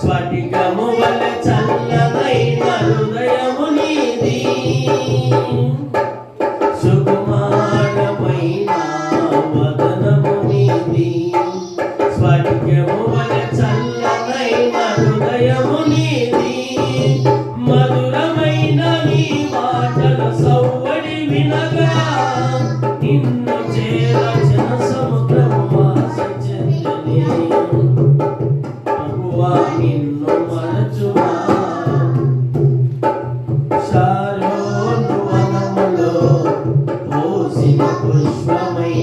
స్ఫటికము వలె చల్లనైన హృదయము నీది. సుకుమారమైన వదనము నీది. స్ఫటికము వలె చల్లనైన హృదయము నీది. మధురమైన నీ మాటల సౌవడి వినగ నిన్ను మరచువా షారోను వనములో పోసిన పుష్పమై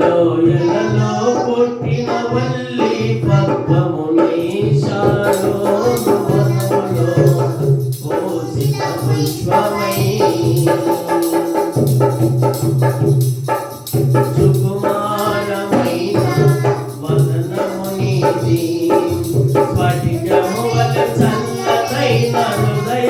లోయలలో పుట్టిన వల్లి పద్మమునై షారోను వనములో పోసిన పుష్పమై. సుకుమారమైన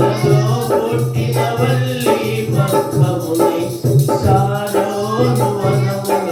పుట్టిన వల్లి పక్కముని సారోను వనము.